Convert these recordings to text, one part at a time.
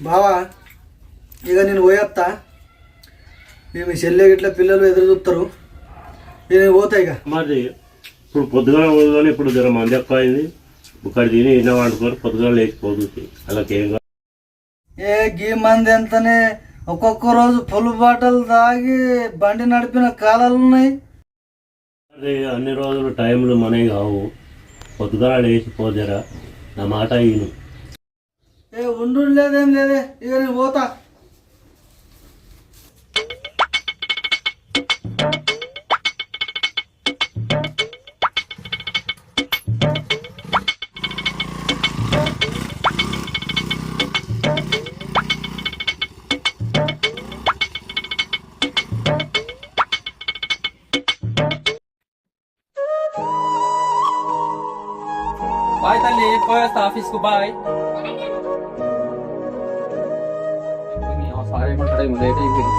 బావా ఇక నేను పోయేస్తా ఇక మీ చెల్లె ఇట్లా పిల్లలు ఎదురు చూస్తారు నేను పోతా ఇక? మరి ఇప్పుడు పొద్దుగా పోదుగానే ఇప్పుడు జర మంది ఎక్కువ అయింది. ఇక్కడ తిని ఎన్న వండుకొని పొద్దుగా లేచిపోతుంది కాదు. ఏ గీ మంది ఎంతనే ఒక్కొక్క రోజు పొలు బాటలు తాగి బండి నడిపిన కాలాలు ఉన్నాయి. అదే అన్ని రోజులు టైంలు మనవి కావు. పొద్దుగా లేచిపోదరా నా మాట ఈను. ఏ ఉండు లేదేం లేదే. ఇక నేను పోతా. బాయ్ తల్లి పోయేస్తా ఆఫీస్కు బాయ్. సారీ టైం లేట్ అయిపోయింది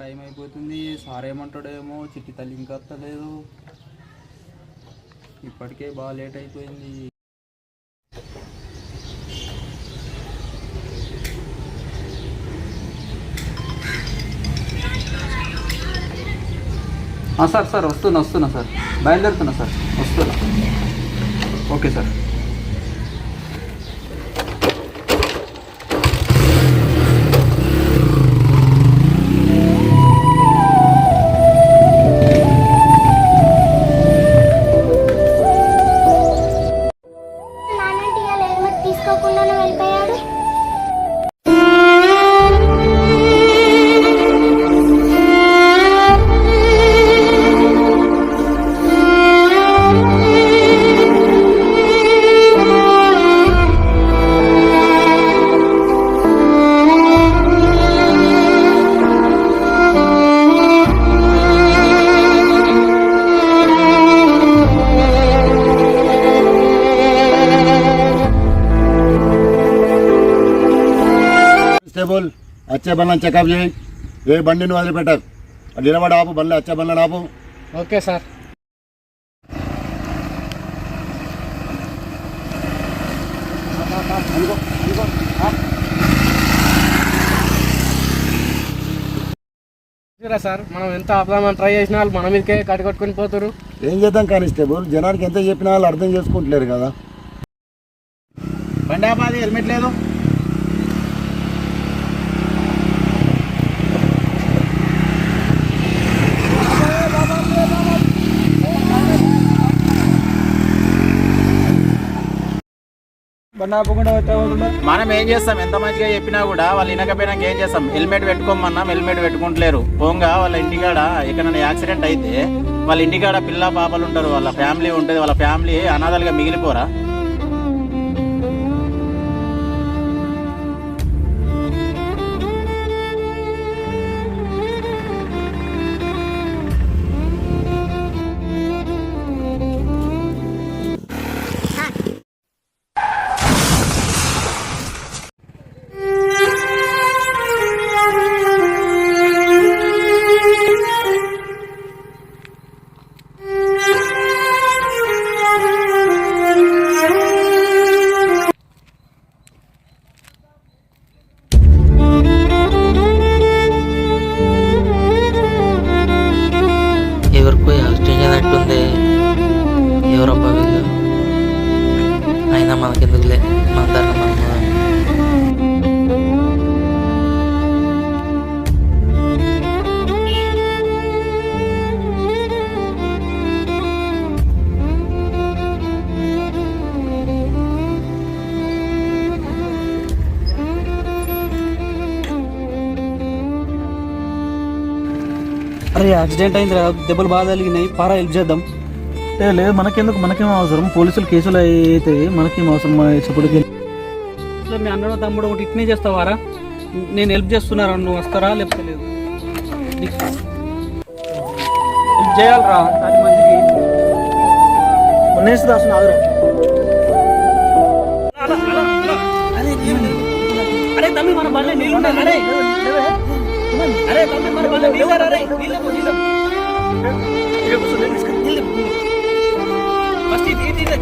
టైం అయిపోతుంది. సార్ ఏమంటాడేమో చిట్టి తల్లి ఇంకా వస్తలేదు. ఇప్పటికే బాగా లేట్ అయిపోయింది. సార్ సార్ వస్తున్నా వస్తున్నా సార్. బయలుదేరుతున్నా సార్. వస్తున్నా. Okay sir. కానిస్టేబుల్ వచ్చే బండ్లను చెకప్ చేయి. ఏ బండిని వదిలిపెట్టకు. అది నిలబడి ఆపు బండ్లు వచ్చే బండ్లను ఆపు. Okay sir. సార్ మనం ఎంత ఆపుదామని ట్రై చేసినా వాళ్ళు మన మీదకే కట్టుకొని పోతారు ఏం చేద్దాం కానిస్టేబుల్? జనానికి ఎంత చెప్పినా వాళ్ళు అర్థం చేసుకుంటలేరు కదా. బండి ఆపాది హెల్మెట్ లేదు. మనం ఏం చేస్తాం? ఎంత మంచిగా చెప్పినా కూడా వాళ్ళు వినకపోయినాక ఏం చేస్తాం? హెల్మెట్ పెట్టుకోమన్నాం హెల్మెట్ పెట్టుకుంటలేరు. పోంగా వాళ్ళ ఇంటికాడ ఎక్కడైనా యాక్సిడెంట్ అయితే వాళ్ళ ఇంటికాడ పిల్ల పాపలు ఉంటారు వాళ్ళ ఫ్యామిలీ ఉంటుంది వాళ్ళ ఫ్యామిలీ అనాథాలుగా మిగిలిపోరా? అయినా మనకెందుకులే? మన దాన్ని మనం అరే యాక్సిడెంట్ అయింది దెబ్బలు బాగా తగిలినాయి. పారా హెల్ప్ చేద్దాం. ఏ లేదు మనకెందుకు మనకేం అవసరం పోలీసులు కేసులు అయితే మనకేం అవసరం చెప్పుడుకి అసలు మీ అన్నలో తమ్ముడు ఒకటి ఇట్నే చేస్తావారా నేను హెల్ప్ చేస్తున్నారా నువ్వు వస్తారా లేకపోతే లేదు హెల్ప్ చేయాలరా అది మంచిది ఉన్నేసి దాసు అరే తమ్మి మన బండి నీళ్ళు అరే అరే తమ్మి మన బండి నీళ్ళు అరే నీళ్ళు నీళ్ళు ఫస్ట్ ఇది ఇది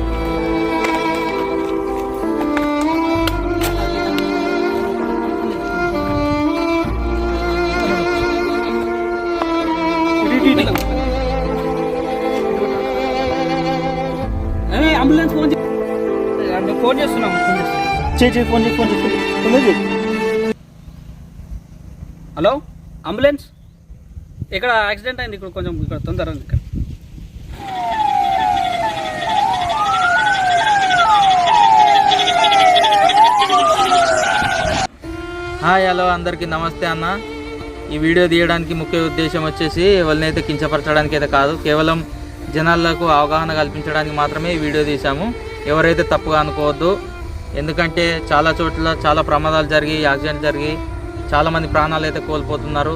అంబులెన్స్ ఫోన్ ఫోన్ చేస్తున్నాం ఫోన్ చేయి చేయి ఫోన్ హలో అంబులెన్స్ ఇక్కడ యాక్సిడెంట్ అయింది ఇక్కడ కొంచెం ఇక్కడ తొందర ఉంది ఇక్కడ. హాయ్ హలో అందరికీ నమస్తే అన్న. ఈ వీడియో తీయడానికి ముఖ్య ఉద్దేశం వచ్చేసి ఎవరినైతే కించపరచడానికి అయితే కాదు కేవలం జనాలకు అవగాహన కల్పించడానికి మాత్రమే ఈ వీడియో తీసాము ఎవరైతే తప్పుగా అనుకోవద్దు ఎందుకంటే చాలా చోట్ల చాలా ప్రమాదాలు జరిగి యాక్సిడెంట్ జరిగి చాలామంది ప్రాణాలు అయితే కోల్పోతున్నారు.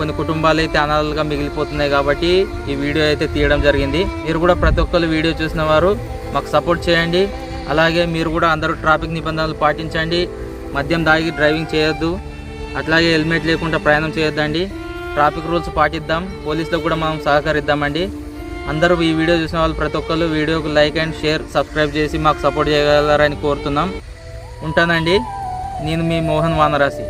కొన్ని కుటుంబాలు అయితే అనాథలుగా మిగిలిపోతున్నాయి కాబట్టి ఈ వీడియో అయితే తీయడం జరిగింది. మీరు కూడా ప్రతి ఒక్కరు వీడియో చూసిన వారు మాకు సపోర్ట్ చేయండి. అలాగే మీరు కూడా అందరూ ట్రాఫిక్ నిబంధనలు పాటించండి. మద్యం దాగి డ్రైవింగ్ చేయొద్దు. అట్లాగే హెల్మెట్ లేకుండా ప్రయాణం చేయొద్దండి. ట్రాఫిక్ రూల్స్ పాటిద్దాం. పోలీసులకు కూడా మనం సహకరిద్దామండి. అందరూ ఈ వీడియో చూసిన వాళ్ళు ప్రతి ఒక్కరు వీడియోకు లైక్ అండ్ షేర్ సబ్స్క్రైబ్ చేసి మాకు సపోర్ట్ చేయగలరని కోరుతున్నాం. ఉంటానండి. నేను మీ మోహన్ వానరాశి.